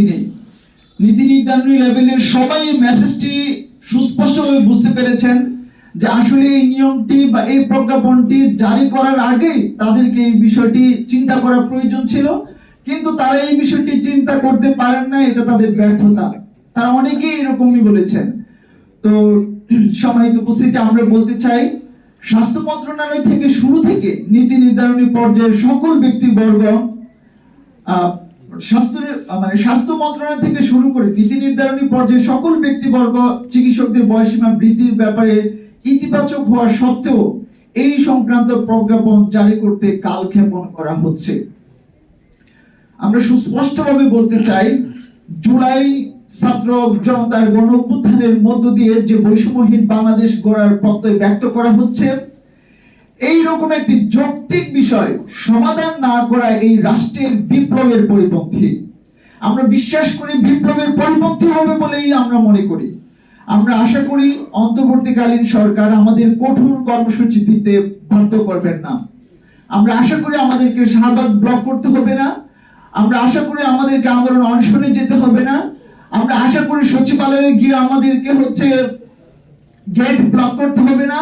বিভ্রান্তি নেই। নীতি নির্ধারণী লেভেলের সবাই মেসেজটি সুস্পষ্টভাবে বুঝতে পেরেছেন যে আসলে এই নিয়মটি বা এই প্রজ্ঞাপনটি জারি করার আগে তাদেরকে এই বিষয়টি চিন্তা করা প্রয়োজন ছিল। কিন্তু তারা এই বিষয়টি চিন্তা করতে পারেন না এটা তাদের ব্যর্থতা। তারা অনেকেই এরকমই বলেছেন। তো সম্মানিত উপস্থিতি আমরা বলতে চাই স্বাস্থ্য মন্ত্রণালয় থেকে শুরু থেকে নীতি নির্ধারণী পর্যায়ের সকল ব্যক্তিবর্গ আহ, স্বাস্থ্য মানে স্বাস্থ্য মন্ত্রণালয় থেকে শুরু করে নীতি নির্ধারণী পর্যায়ে সকল ব্যক্তিবর্গ, চিকিৎসকদের বয়সীমা বৃদ্ধির ব্যাপারে ইতিবাচক হওয়া সত্ত্বেও এই সংক্রান্ত প্রজ্ঞাপন জারি করতে কালক্ষেপণ করা হচ্ছে। আমরা সুস্পষ্টভাবে বলতে চাই, জুলাই ছাত্র জনতার গণ মধ্য দিয়ে যে বৈষম্যহীন বাংলাদেশ গড়ার প্রত্যয় ব্যক্ত করা হচ্ছে এই রকম একটি যৌক্তিক বিষয় সমাধান না করা এই রাষ্ট্রের বিপ্লবের পরিপন্থী। আমরা বিশ্বাস করি বিপ্লবের পরিপন্থী হবে বলেই আমরা মনে করি। আমরা আশা করি অন্তর্বর্তীকালীন সরকার আমাদের কঠোর কর্মসূচি দিতে বাধ্য করবেন না। আমরা আশা করি আমাদেরকে শাহবাগ ব্লক করতে হবে না। আমরা আশা করি আমাদেরকে আন্দোলন অনশনে যেতে হবে না। আমরা আশা করি সচিবালয়ে গিয়ে আমাদেরকে হচ্ছে গেট ব্লক করতে হবে না।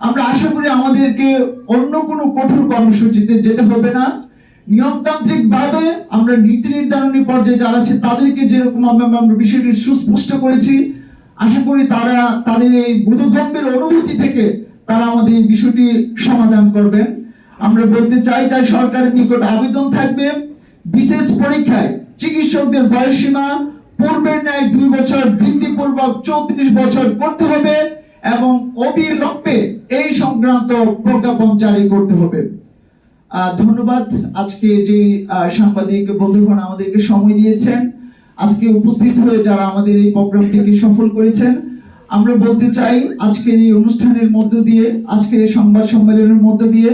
আমরা আশা করি আমাদেরকে অন্য কোনো কঠোর কর্মসূচিতে যেতে হবে না। নিয়মতান্ত্রিক ভাবে আমরা নীতি নির্ধারণী পর্যায়ে যারা আছে, তাদেরকে যেরকম আমরা বিষয়টি সুস্পষ্ট করেছি, আশা করি তারা তাদের এই বোধগম্ভীর অনুভূতি থেকে তারা আমাদের এই বিষয়টি সমাধান করবেন। আমরা বলতে চাই, তাই সরকারের নিকট আবেদন থাকবে। বিশেষ পরীক্ষায় চিকিৎসকদের বয়সসীমা, পূর্বের ন্যায় দুই বছর বৃদ্ধিপূর্বক চৌত্রিশ বছর করতে হবে। এবং অবিলম্বে এই সংক্রান্ত প্রজ্ঞাপন জারি করতে হবে। ধন্যবাদ। আজকে যে সাংবাদিক বন্ধুগণ আমাদেরকে সময় দিয়েছেন, আজকে উপস্থিত হয়ে যারা আমাদের এই প্রোগ্রামটিকে সফল করেছেন, আমরা বলতে চাই, আজকের এই অনুষ্ঠানের মধ্য দিয়ে, আজকের এই সংবাদ সম্মেলনের মধ্য দিয়ে